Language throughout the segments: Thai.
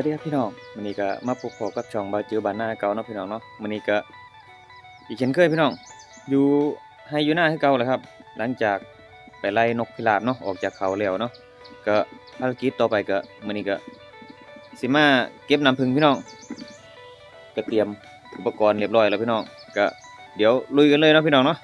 วัสดีครับพี่น้องวันนี้ก็มาพบพอกับช่องบาจือบ้านหน้าเก่าเนาะพี่น้องเนาะวันนี้ก็อีกเช่นเคยพี่น้อง อยู่ให้อยู่หน้าให้เก่าแหละครับ หลังจากไปไล่นกพิราบเนาะออกจากเขาแล้วเนาะก็ภารกิจต่อไปก็มื้อนี้ก็สิมาเก็บน้ำผึ้งพี่น้อง ก็เตรียมอุปกรณ์เรียบร้อยแล้วพี่น้องก็เดี๋ยวลุยกันเลยเนาะพี่น้องเนาะ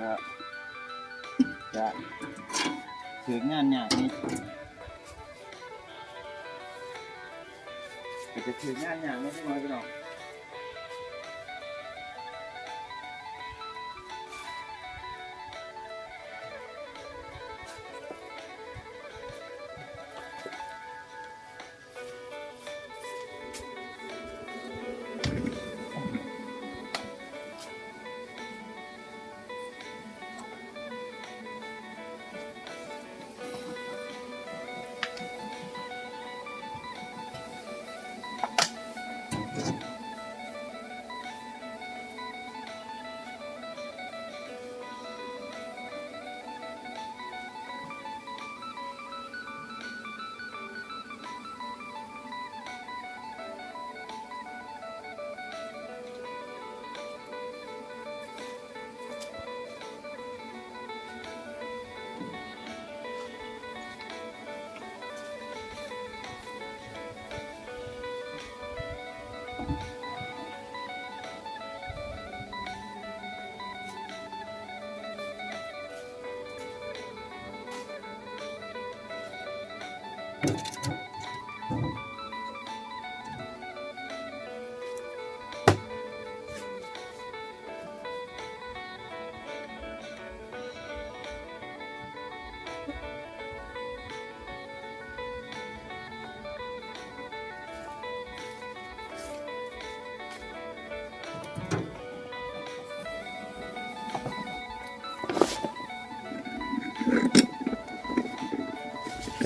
ก็จะถืองานยากนี่ก็จะถืองานยากไม่ใช่น้อยไปหน้อง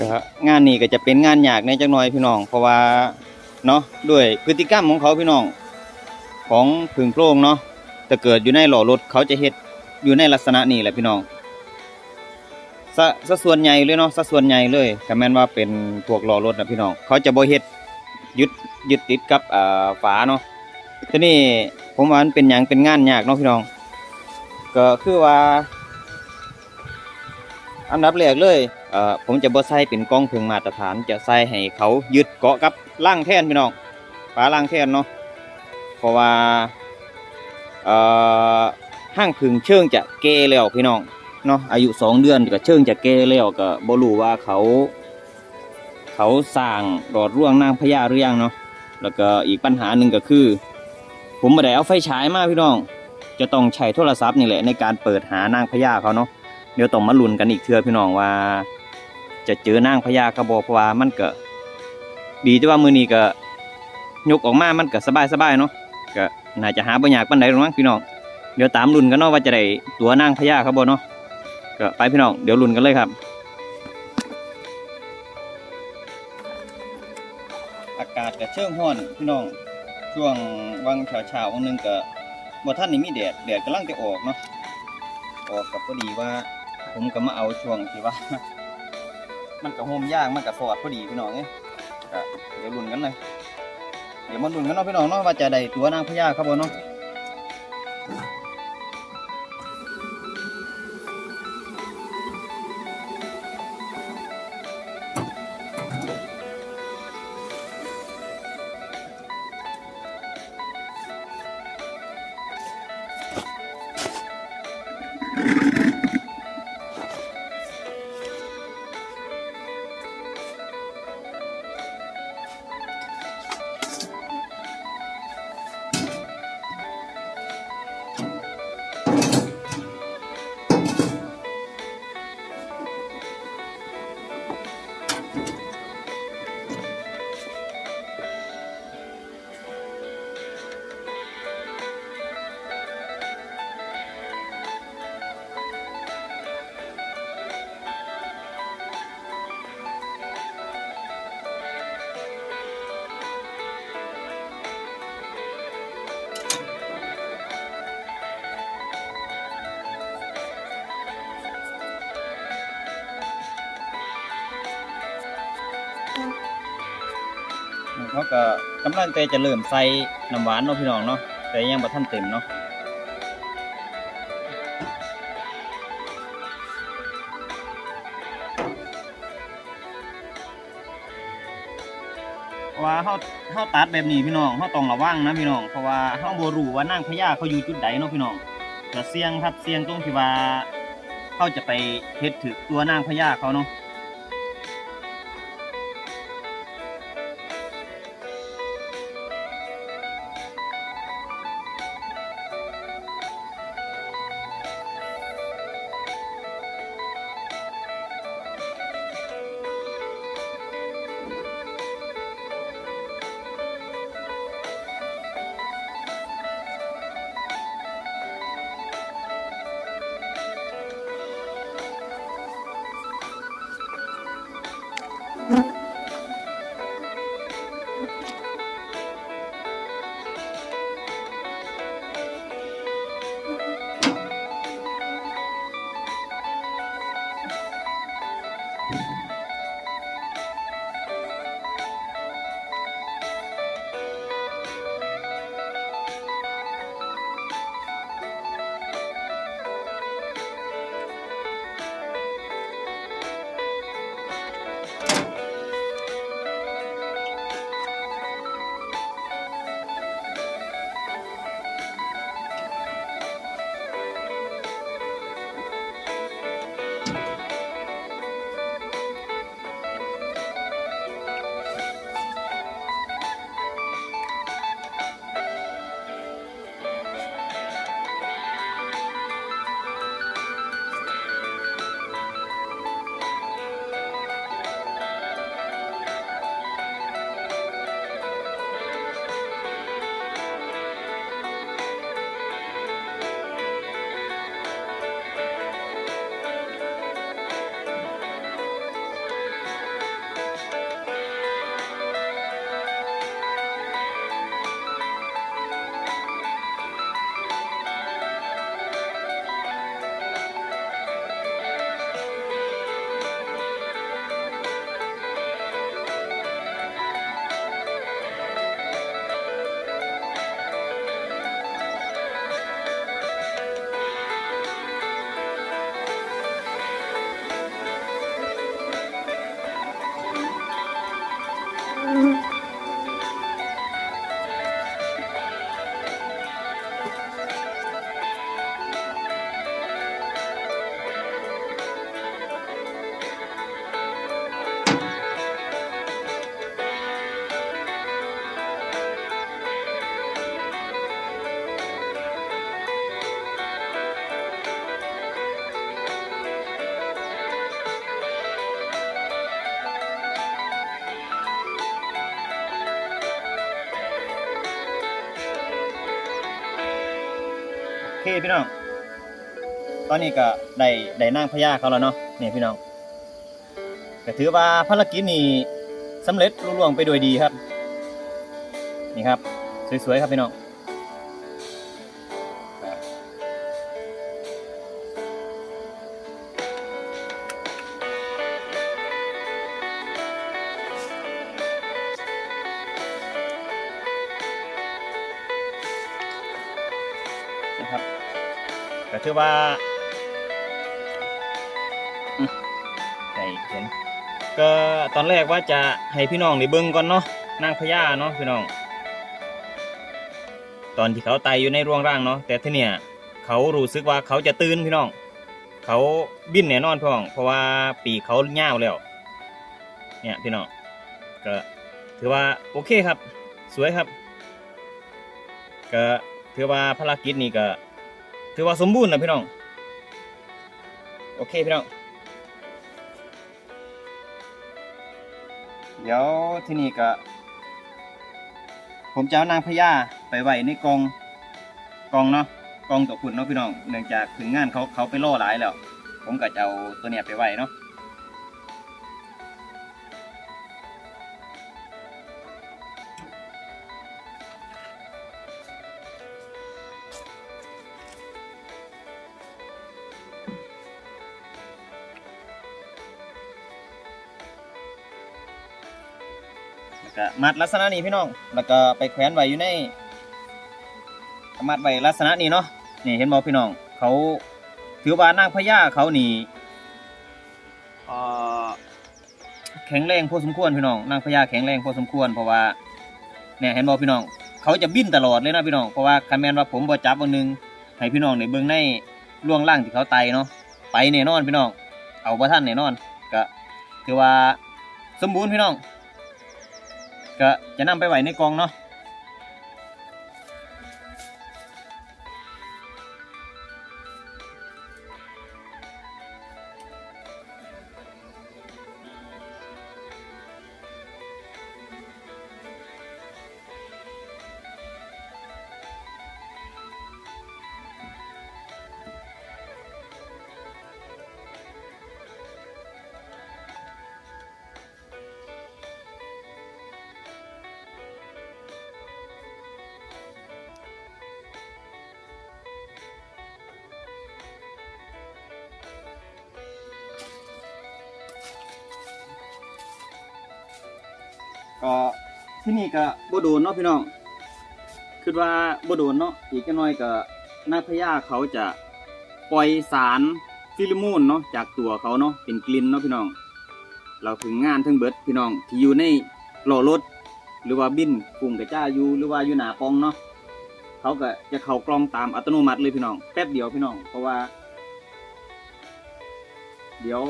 ก็งานนี้ก็จะเป็นงานยากในจักหน่อยพี่น้อง เพราะว่าเนาะด้วยพฤติกรรมของเขาพี่น้อง ของผึ่งโพรงเนาะแต่เกิดอยู่ในหล่อรถเขาจะเฮ็ดอยู่ในลักษณะนี้แหละพี่น้องสสะส่วนใหญ่เลยเนาะสะส่วนใหญ่เลยก็แม่นว่าเป็นพวกหล่อรถนะพี่น้อง เขาจะบ่เฮ็ดยึดยึดติดกับอ่าฝาเนาะทีนี้ผมว่ามันเป็นหยังเป็นงานยากเนาะพี่น้อง ก็คือว่า อันดับแรกเลยเอ่อผมจะบ่ใส่เป็นกล้องพึงมาตรฐานจะใส่ให้เขายึดเกาะกับล่างแท่นพี่น้องฝาล่างแท่นเนาะเพราะว่าเอ่อห้างพึงเชิงจะเกแล้วพี่น้องเนาะอายุสองเดือนก็เชิงจะเกแล้วก็บ่รู้ว่าเขา เขาสร้างหลอดร่วงนางพญาหรือยังเนาะแล้วก็อีกปัญหาหนึ่งก็คือ ผมไม่ได้เอาไฟฉายมาพี่น้อง จะต้องใช้โทรศัพท์นี่แหละในการเปิดหานางพญาเขาเนาะ เดี๋ยวต้องมาลุ้นกันอีกเทื่อพี่น้องว่า จะเจอนางพญากระบอกเพว่ามันก็ดีที่ว่ามือนี้ก็ยกออกมา มันก็สบายสบายเนาะก็น่าจะหาบ่ยากปานใดหรอกมั้งพี่น้องเดี๋ยวตามลุ้นกันเนาะว่าจะได้ตัวนางพญาเขาบ่เนาะก็ไปพี่น้องเดี๋ยวลุ้นกันเลยครับอากาศก็เชิงร้อนพี่น้องช่วงวังเช้าๆวันหนึงก็บ่ทันนี่มีแดดแดดกำลังจะออกเนาะออกกับพอดีว่า ผมก็มาเอาช่วงที่ว่า มันกับโฮมยากมันกับสอดพอดีพี่น้องเนี้ยเดี๋ยวลุ้นกันเลยเดี๋ยวมาลุ้นกันเนาะพี่น้องเนาะว่าจะได้ตัวนางพญาครับบ่เนาะ เขาก็กำลังแต่จะเริ่มใส่น้ำหวานเนาะพี่น้องเนาะแต่ยังบ่ทันเต็มเนาะเพราะว่าเฮาเฮาตัดแบบนี้พี่น้องเฮาต้องระวังนะพี่น้องเพราะว่าเฮาบ่รู้ว่านางพญาเขาอยู่จุดใดเนาะพี่น้องเสี่ยงครับเสี่ยงตรงที่ว่าเขาจะไปเฮ็ดถึกตัวนางพญาเขาเนาะ พี่น้อง ตอนนี้ก็ได้ได้นั่งพญาเขาแล้วเนาะนี่พี่น้องก็ถือว่าภารกิจนี้สำเร็จลุล่วงไปโดยดีครับ นี่ครับ สวยๆครับพี่น้อง ถือว่าให้เห็นก็ตอนแรกว่าจะให้พี่น้องได้เบิ่งก่อนเนาะนางพญาเนาะพี่น้อง ตอนที่เขาไตอยู่ในรวงร่างเนาะแต่ทีเนี่ย เขารู้สึกว่าเขาจะตื่นพี่น้อง เขาบินแน่นอนพี่น้อง เพราะว่าปีเขาเง่าวแล้ว เนี่ยพี่น้องก็ถือว่าโอเคครับ สวยครับ ก็ถือว่าภารกิจนี้ก็ ถือว่าสมบูรณ์นะพี่น้อง โอเคพี่น้อง เดี๋ยวที่นี่ก็ ผมจะเอานางพญาไปไว้ในกองกองเนาะกองตัวขุนเนาะพี่น้อง เนื่องจากถึงงานเขาเขาไปล่อหลายแล้ว ผมก็จะเอาตัวเนี้ยไปไว้เนาะ มัดลักษณะนี้พี่น้อง แล้วก็ไปแขวนไว้อยู่ในมัดไว้ลักษณะนี้เนาะ นี่เห็นบ่พี่น้อง เขาถือว่านางพญาเขานี่แข็งแรงพอสมควรพี่น้อง นางพญาแข็งแรงพอสมควรเพราะว่า เนี่ยเห็นบ่พี่น้อง เขาจะบินตลอดเลยนะพี่น้อง เพราะว่าคันแมนว่าผมบ่จับวันนึงให้พี่น้องในเบิ่งในล่วงล่างที่เขาไตเนาะ ไปแน่นอนพี่น้อง เอาบ่ทันแน่นอน ก็ถือว่าสมบูรณ์พี่น้อง ก็จะนำไปไว้ในกองเนาะ ก็ที่นี่ก็บ่โดนเนาะพี่น้อง คิดว่าบ่โดนเนาะ อีกจักหน่อยก็นาพญาเขาจะปล่อยสารฟิลโมนเนาะจากตัวเขาเนาะเป็นกลิ่นเนาะพี่น้อง เราถึงงานทั้งเบิดพี่น้องที่อยู่ในหล่อรถ หรือว่าบินกุ้งกระจ้าอยู่หรือว่าอยู่หน้าปองเนาะเขาก็จะเข้ากลองตามอัตโนมัติเลยพี่น้องแป๊บเดียวพี่น้อง เพราะว่า เดี๋ยว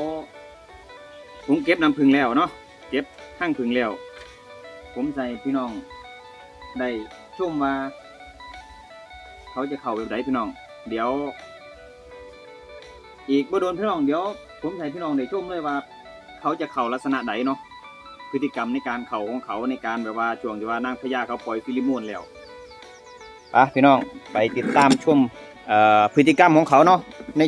ผมเก็บน้ำผึ้งแล้วเนาะเก็บข้างผึ้งแล้ว ผมใส่พี่น้องได้ชมว่า เขาจะเข้าแบบไหนพี่น้อง เดี๋ยว อีกบ่โดนพี่น้องเดี๋ยวผมใส่พี่น้องได้ชมเลยว่า เขาจะเข้าลักษณะใดเนาะพฤติกรรมในการเข้าของเขาในการแบบว่าช่วงที่ว่านางพญาเขาปล่อยฟิลิโมนแล้วอะพี่น้องไปติดตามชมเอ่อพฤติกรรมของเขาเนาะใน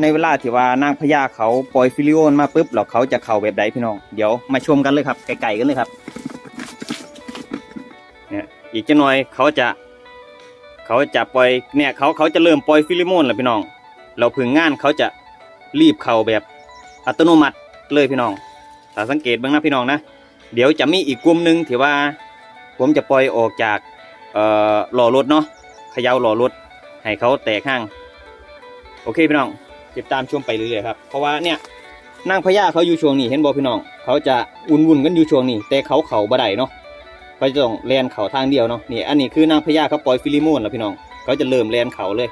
ในเวลาที่ว่านางพญาเขาปล่อยฟิลิโมนมาปุ๊บแล้วเขาจะเข้าแบบใดพี่น้อง เดี๋ยวมาชมกันเลยครับไกลๆกันเลยครับ เนี่ยอีกจะหน่อยเขาจะ เขาจะปล่อยเนี่ยเขาเขาจะเริ่มปล่อยฟิลิโมนแล้วพี่น้อง เราพึงงานเขาจะรีบเข้าแบบอัตโนมัติเลยพี่น้องถ้าสังเกตบ้างนะพี่น้องนะ เดี๋ยวจะมีอีกกลุ่มหนึ่งที่ว่า ผมจะปล่อยออกจากเอ่อหล่อรถเนาะเขย่าหล่อรถให้เขาแตกห้าง โอเคพี่น้องติดตามชมไปเรื่อยๆครับ เพราะว่าเนี่ยนางพญาเขาอยู่ช่วงนี้เห็นบอพี่น้อง เขาจะอุ่นๆกันอยู่ช่วงนี้ แต่เขาเข่าบ่ได้เนาะ เขาจะต้องแลนเขาทางเดียวเนาะนี่อันนี้คือนางพญาเขาปล่อยฟิลิโมนแล้วพี่น้องเขาจะเริ่มแลนเขาเลย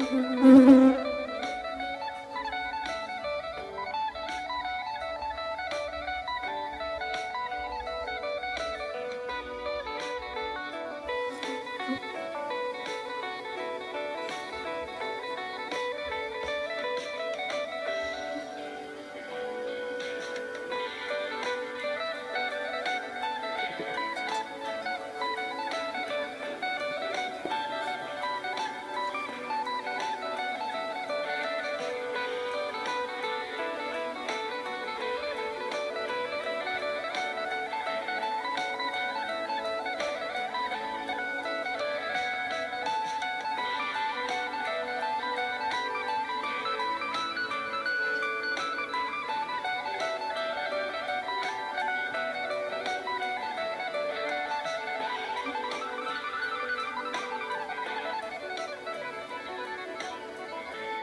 Uhum.